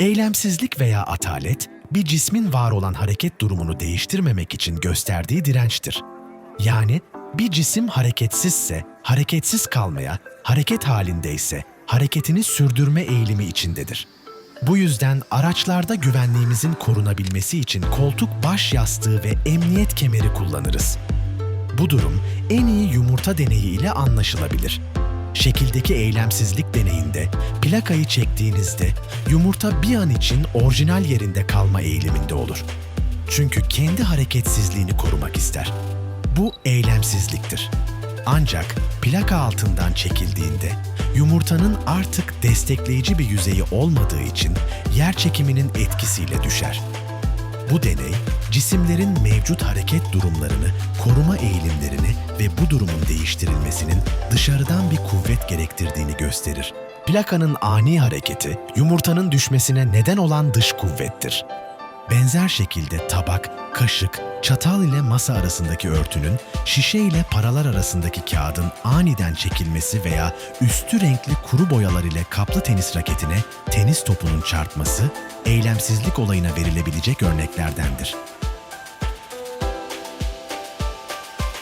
Eylemsizlik veya atalet, bir cismin var olan hareket durumunu değiştirmemek için gösterdiği dirençtir. Yani bir cisim hareketsizse hareketsiz kalmaya, hareket halindeyse hareketini sürdürme eğilimi içindedir. Bu yüzden araçlarda güvenliğimizin korunabilmesi için koltuk baş yastığı ve emniyet kemeri kullanırız. Bu durum en iyi yumurta deneyi ile anlaşılabilir. Şekildeki eylemsizlik deneyinde plakayı çektiğinizde yumurta bir an için orijinal yerinde kalma eğiliminde olur. Çünkü kendi hareketsizliğini korumak ister. Bu eylemsizliktir. Ancak plaka altından çekildiğinde yumurtanın artık destekleyici bir yüzeyi olmadığı için yer çekiminin etkisiyle düşer. Bu deney, cisimlerin mevcut hareket durumlarını, koruma eğilimlerini ve bu durumun değiştirilmesinin dışarıdan bir kuvvet gerektirdiğini gösterir. Plakanın ani hareketi, yumurtanın düşmesine neden olan dış kuvvettir. Benzer şekilde tabak, kaşık, çatal ile masa arasındaki örtünün, şişe ile paralar arasındaki kağıdın aniden çekilmesi veya üstü renkli kuru boyalar ile kaplı tenis raketine tenis topunun çarpması, eylemsizlik olayına verilebilecek örneklerdendir.